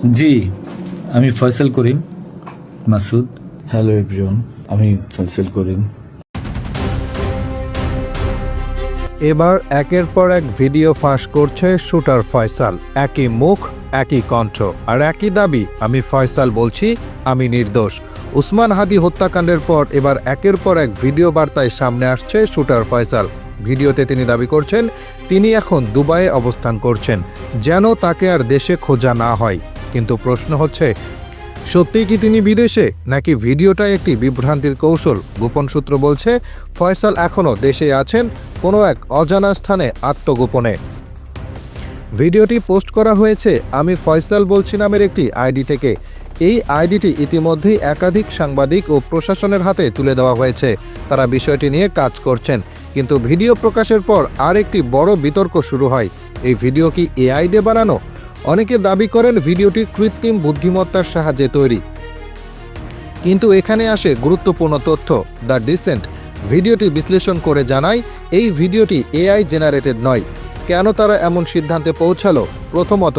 জি আমি Faisal Karim Masud. Hello everyone আমি ফয়সাল করিম। এবার একের পর এক ভিডিও ফাঁস করছে শুটার ফয়সাল। একই মুখ একই কণ্ঠ। আর একই দাবি আমি ফয়সাল বলছি আমি নির্দোষ। উসমান হাদি হত্যাকাণ্ডের পর এবার একের পর এক ভিডিও বার্তায় সামনে আসছে শুটার ফয়সাল। ভিডিওতে তিনি দাবি করছেন তিনি এখন দুবাইয়ে অবস্থান করছেন যেন তাকে আর দেশে খোঁজা না হয়। কিন্তু প্রশ্ন হচ্ছে, সত্যিই কি তিনি বিদেশে, নাকি ভিডিওটা একটি বিভ্রান্তির কৌশল? গোপন সূত্র বলছে, ফয়সাল এখনও দেশে আছেন, কোনো এক অজানা স্থানে আত্মগোপনে। ভিডিওটি পোস্ট করা হয়েছে, আমি ফয়সাল বলছি নামের একটি আইডি থেকে। এই আইডিটি ইতিমধ্যেই একাধিক সাংবাদিক ও প্রশাসনের হাতে তুলে দেওয়া হয়েছে। তারা বিষয়টি নিয়ে কাজ করছেন, কিন্তু ভিডিও প্রকাশের পর আর একটি বড় বিতর্ক শুরু হয়। এই ভিডিও কি এআই দিয়ে বানানো অনেকে দাবি করেন ভিডিওটি কৃত্রিম বুদ্ধিমত্তার সাহায্যে তৈরি। কিন্তু এখানে আসে গুরুত্বপূর্ণ তথ্য। দ্য ডিসেন্ট ভিডিওটি বিশ্লেষণ করে জানায়, এই ভিডিওটি এআই জেনারেটেড নয়। কেন তারা এমন সিদ্ধান্তে পৌঁছালো? প্রথমত,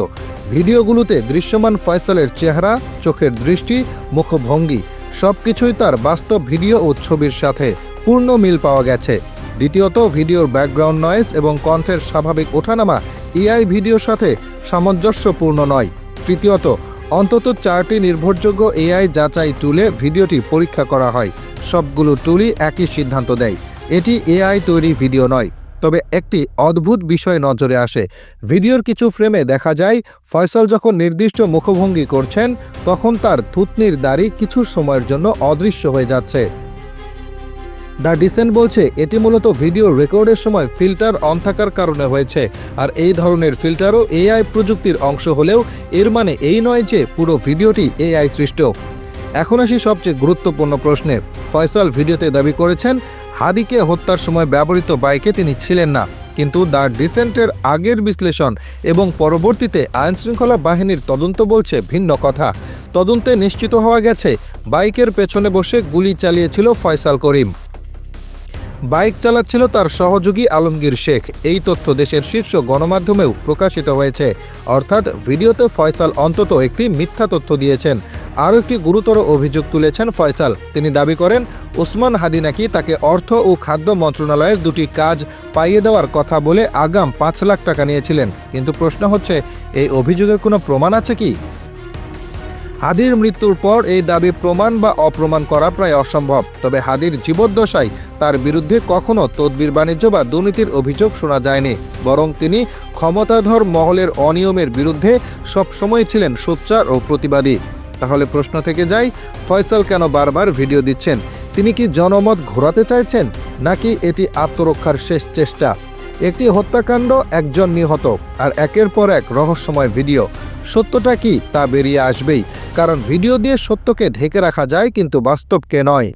ভিডিওগুলোতে দৃশ্যমান ফয়সলের চেহারা, চোখের দৃষ্টি, মুখভঙ্গি সব কিছুই তার বাস্তব ভিডিও ও ছবির সাথে পূর্ণ মিল পাওয়া গেছে। দ্বিতীয়ত, ভিডিওর ব্যাকগ্রাউন্ড নয়েজ এবং কণ্ঠের স্বাভাবিক ওঠানামা এআই ভিডিওর সাথে সামঞ্জস্যপূর্ণ নয়। তৃতীয়ত, অন্তত চারটি নির্ভরযোগ্য এআই যাচাই টুলে ভিডিওটি পরীক্ষা করা হয়। সবগুলো টুলই একই সিদ্ধান্ত দেয়। এটি এআই তৈরি ভিডিও নয়, তবে একটি অদ্ভুত বিষয় নজরে আসে। ভিডিওর কিছু ফ্রেমে দেখা যায়, ফয়সল যখন নির্দিষ্ট মুখভঙ্গি করছেন, তখন তার থুতনির দাড়ি কিছু সময়ের জন্য অদৃশ্য হয়ে যাচ্ছে। দ্য ডিসেন্ট বলছে, এটি মূলত ভিডিও রেকর্ডের সময় ফিল্টার অন থাকার কারণে হয়েছে। আর এই ধরনের ফিল্টারও এআই প্রযুক্তির অংশ হলেও এর মানে এই নয় যে পুরো ভিডিওটি এআই সৃষ্ট। এখন আসি সবচেয়ে গুরুত্বপূর্ণ প্রশ্নে। ফয়সাল ভিডিওতে দাবি করেছেন, হাদিকে হত্যার সময় ব্যবহৃত বাইকে তিনি ছিলেন না। কিন্তু দ্য ডিসেন্টের আগের বিশ্লেষণ এবং পরবর্তীতে আইনশৃঙ্খলা বাহিনীর তদন্ত বলছে ভিন্ন কথা। তদন্তে নিশ্চিত হওয়া গেছে, বাইকের পেছনে বসে গুলি চালিয়েছিল ফয়সাল করিম। বাইক চালাচ্ছিল তার সহযোগী আলমগীর শেখ। এই তথ্য দেশের শীর্ষ গণমাধ্যমেও প্রকাশিত হয়েছে। অর্থাৎ ভিডিওতে ফয়সাল অন্তত একটি মিথ্যা তথ্য দিয়েছেন। আরও একটি গুরুতর অভিযোগ তুলেছেন ফয়সাল। তিনি দাবি করেন, ওসমান হাদি নাকি তাকে অর্থ ও খাদ্য মন্ত্রণালয়ের দুটি কাজ পাইয়ে দেওয়ার কথা বলে আগাম পাঁচ লাখ টাকা নিয়েছিলেন। কিন্তু প্রশ্ন হচ্ছে, এই অভিযোগের কোনো প্রমাণ আছে কি? হাদির মৃত্যুর পর এই দাবি প্রমাণ বা অপ্রমাণ করা প্রায় অসম্ভব। তবে হাদির জীবদ্দশায় তার বিরুদ্ধে কখনো তদবির, বাণিজ্য বা দুর্নীতির অভিযোগ শোনা যায়নি। বরং তিনি ক্ষমতাধর মহলের অনিয়মের বিরুদ্ধে সবসময় ছিলেন সোচ্চার ও প্রতিবাদী। তাহলে প্রশ্ন থেকে যায়, ফয়সাল কেন বারবার ভিডিও দিচ্ছেন? তিনি কি জনমত ঘোরাতে চাইছেন? নাকি এটি আত্মরক্ষার শেষ চেষ্টা? একটি হত্যাকাণ্ড, একজন নিহত, আর একের পর এক রহস্যময় ভিডিও। সত্যটা কি তা বেরিয়ে আসবেই। কারণ ভিডিও দিয়ে সত্যকে ঢেকে রাখা যায় কিন্তু বাস্তবকে নয়।